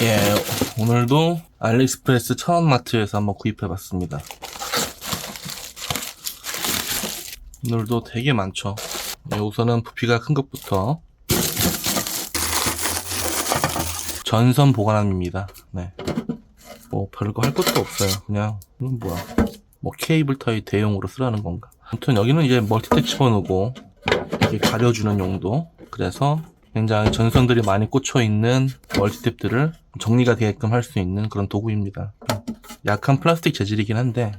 예, 오늘도 알리익스프레스 천원마트에서 한번 구입해봤습니다. 오늘도 되게 많죠. 네, 우선은 부피가 큰 것부터 전선 보관함입니다. 네. 뭐 별거 할 것도 없어요. 그냥 이건 뭐야? 뭐 케이블 타이 대용으로 쓰라는 건가? 아무튼 여기는 이제 멀티탭 집어넣고 이렇게 가려주는 용도. 그래서 굉장히 전선들이 많이 꽂혀 있는 멀티탭들을 정리가 되게끔 할 수 있는 그런 도구입니다. 약한 플라스틱 재질이긴 한데,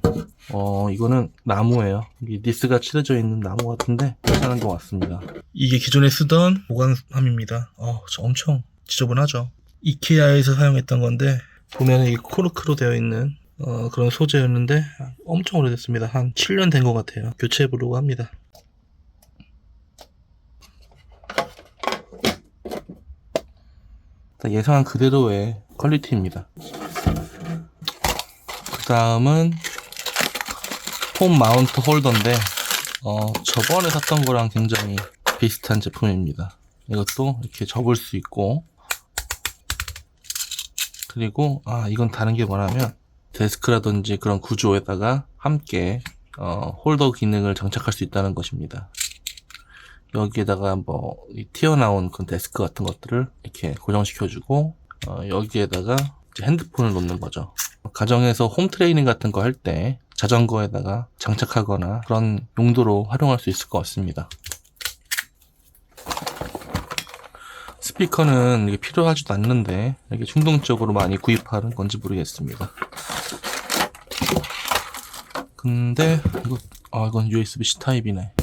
어, 이거는 나무예요. 이게 니스가 칠해져 있는 나무 같은데, 괜찮은 것 같습니다. 이게 기존에 쓰던 보관함입니다. 어, 저 엄청 지저분하죠. 이케아에서 사용했던 건데, 보면 이 코르크로 되어 있는 어, 그런 소재였는데, 엄청 오래됐습니다. 한 7년 된 것 같아요. 교체해보려고 합니다. 일단 예상한 그대로의 퀄리티입니다. 그 다음은 폼 마운트 홀더인데 어, 저번에 샀던 거랑 굉장히 비슷한 제품입니다. 이것도 이렇게 접을 수 있고 그리고 아 이건 다른 게 뭐냐면 데스크라든지 그런 구조에다가 함께 어, 홀더 기능을 장착할 수 있다는 것입니다. 여기에다가 뭐이 튀어나온 그 데스크 같은 것들을 이렇게 고정시켜주고 어, 여기에다가 핸드폰을 놓는 거죠. 가정에서 홈 트레이닝 같은 거 할 때 자전거에다가 장착하거나 그런 용도로 활용할 수 있을 것 같습니다. 스피커는 필요하지도 않는데 이게 충동적으로 많이 구입하는 건지 모르겠습니다. 근데 이거 아 이건 USB-C 타입이네.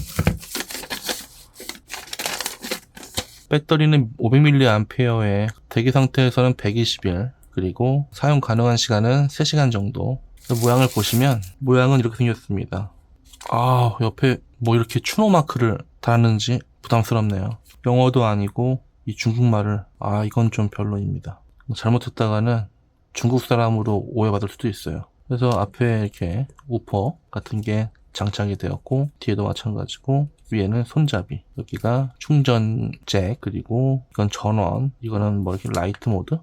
배터리는 500mAh에 대기 상태에서는 120일 그리고 사용 가능한 시간은 3시간 정도. 모양을 보시면 모양은 이렇게 생겼습니다. 아 옆에 뭐 이렇게 추노 마크를 달았는지 부담스럽네요. 영어도 아니고 이 중국말을. 아 이건 좀 별로입니다. 잘못했다가는 중국 사람으로 오해받을 수도 있어요. 그래서 앞에 이렇게 우퍼 같은 게 장착이 되었고 뒤에도 마찬가지고 위에는 손잡이 여기가 충전 잭 그리고 이건 전원. 이거는 뭐 이렇게 라이트 모드?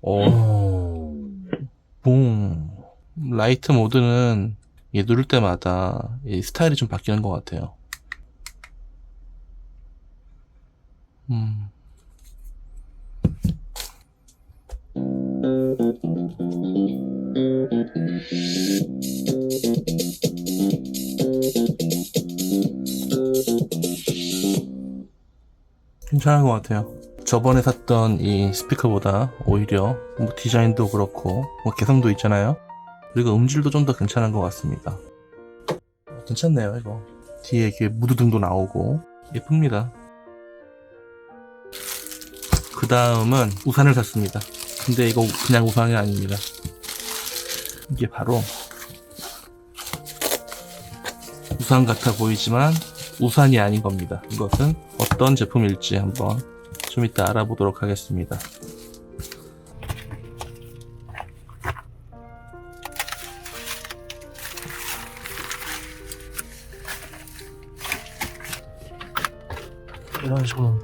오, 붕. 라이트 모드는 얘 누를 때마다 이 스타일이 좀 바뀌는 것 같아요. 음. 괜찮은 것 같아요. 저번에 샀던 이 스피커보다 오히려 뭐 디자인도 그렇고 뭐 개성도 있잖아요. 그리고 음질도 좀 더 괜찮은 것 같습니다. 괜찮네요, 이거. 뒤에 이렇게 무드등도 나오고 예쁩니다. 그 다음은 우산을 샀습니다. 근데 이거 그냥 우산이 아닙니다. 이게 바로 우산 같아 보이지만 우산이 아닌 겁니다. 이것은 어떤 제품일지 한번 좀 이따 알아보도록 하겠습니다. 이런 식으로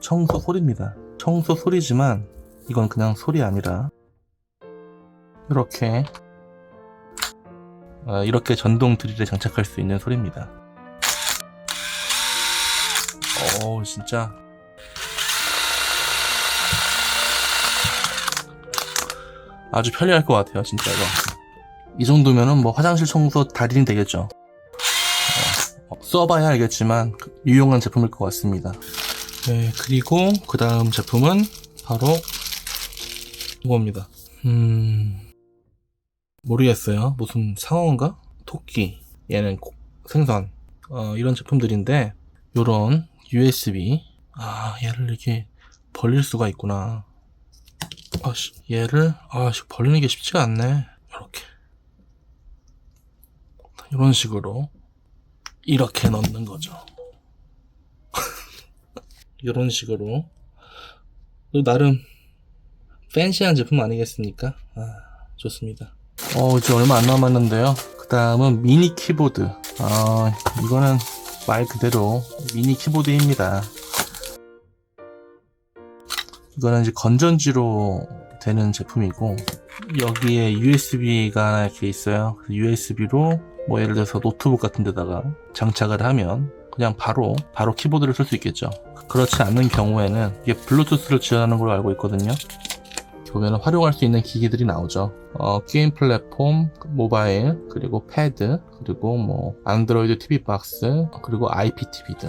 청소 소리입니다. 청소 소리지만 이건 그냥 소리 아니라 이렇게 어, 이렇게 전동 드릴에 장착할 수 있는 소리입니다. 오 진짜. 아주 편리할 것 같아요 진짜 이거. 이 정도면은 뭐 화장실 청소 달인이 되겠죠. 어, 써봐야 알겠지만 유용한 제품일 것 같습니다 네, 그리고 그 다음 제품은 바로 이겁니다. 음, 모르겠어요. 무슨 상어인가? 토끼, 얘는 고- 생선, 어, 이런 제품들인데, 요런 USB, 아, 얘를 이렇게 벌릴 수가 있구나. 아씨, 얘를, 아씨, 벌리는 게 쉽지가 않네. 이렇게. 이런 식으로, 이렇게 넣는 거죠. 이런 식으로 또 나름 팬시한 제품 아니겠습니까? 아, 좋습니다. 어, 이제 얼마 안 남았는데요. 그 다음은 미니 키보드. 아, 이거는 말 그대로 미니 키보드입니다. 이거는 이제 건전지로 되는 제품이고, 여기에 USB가 이렇게 있어요. USB로 뭐 예를 들어서 노트북 같은 데다가 장착을 하면 그냥 바로, 바로 키보드를 쓸 수 있겠죠. 그렇지 않는 경우에는 이게 블루투스를 지원하는 걸로 알고 있거든요. 보면 활용할 수 있는 기기들이 나오죠. 어, 게임 플랫폼, 모바일, 그리고 패드, 그리고 뭐 안드로이드 TV 박스, 그리고 IPTV 등.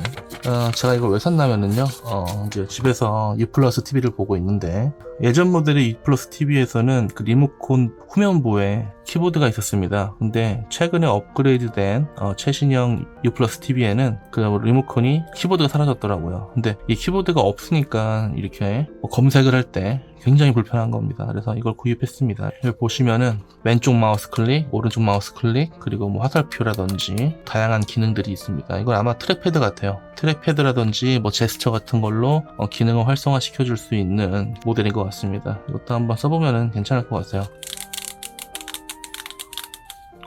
어, 제가 이걸 왜 샀냐면은요. 어, 이제 집에서 U 플러스 TV를 보고 있는데 예전 모델의 U 플러스 TV에서는 그 리모컨 후면부에 키보드가 있었습니다. 근데 최근에 업그레이드된 어, 최신형 U 플러스 TV에는 그 리모컨이 키보드가 사라졌더라고요. 근데 이 키보드가 없으니까 이렇게 뭐 검색을 할 때 굉장히 불편한 겁니다. 그래서 이걸 구입했습니다. 보시 면은 왼쪽 마우스 클릭, 오른쪽 마우스 클릭, 그리고 뭐 화살표라든지 다양한 기능들이 있습니다. 이건 아마 트랙패드 같아요. 트랙패드라든지 뭐 제스처 같은 걸로 어, 기능을 활성화 시켜줄 수 있는 모델인 것 같습니다. 이것도 한번 써보면은 괜찮을 것 같아요.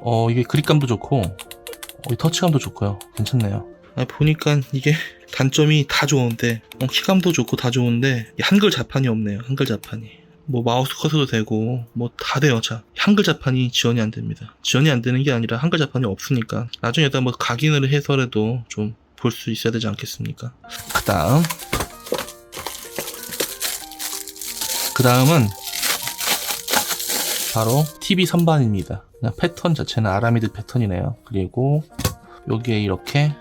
어, 이게 그립감도 좋고, 어, 이 터치감도 좋고요. 괜찮네요. 아니, 보니까 이게 단점이 다 좋은데, 어, 키감도 좋고 다 좋은데, 이 한글 자판이 없네요. 한글 자판이. 뭐 마우스 커서도 되고, 뭐 다 돼요. 자, 한글 자판이 지원이 안 됩니다. 지원이 안 되는 게 아니라 한글 자판이 없으니까, 나중에다 뭐 각인을 해서라도 좀 볼 수 있어야 되지 않겠습니까? 그 다음. 그 다음은 바로 TV 선반입니다. 그냥 패턴 자체는 아라미드 패턴이네요. 그리고 여기에 이렇게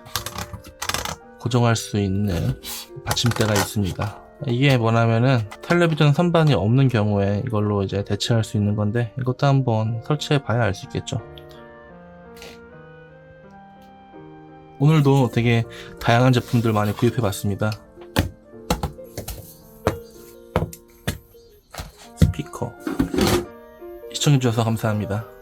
고정할 수 있는 받침대가 있습니다. 이게 뭐냐면은 텔레비전 선반이 없는 경우에 이걸로 이제 대체할 수 있는 건데 이것도 한번 설치해 봐야 알 수 있겠죠. 오늘도 되게 다양한 제품들 많이 구입해 봤습니다. 스피커 시청해주셔서 감사합니다.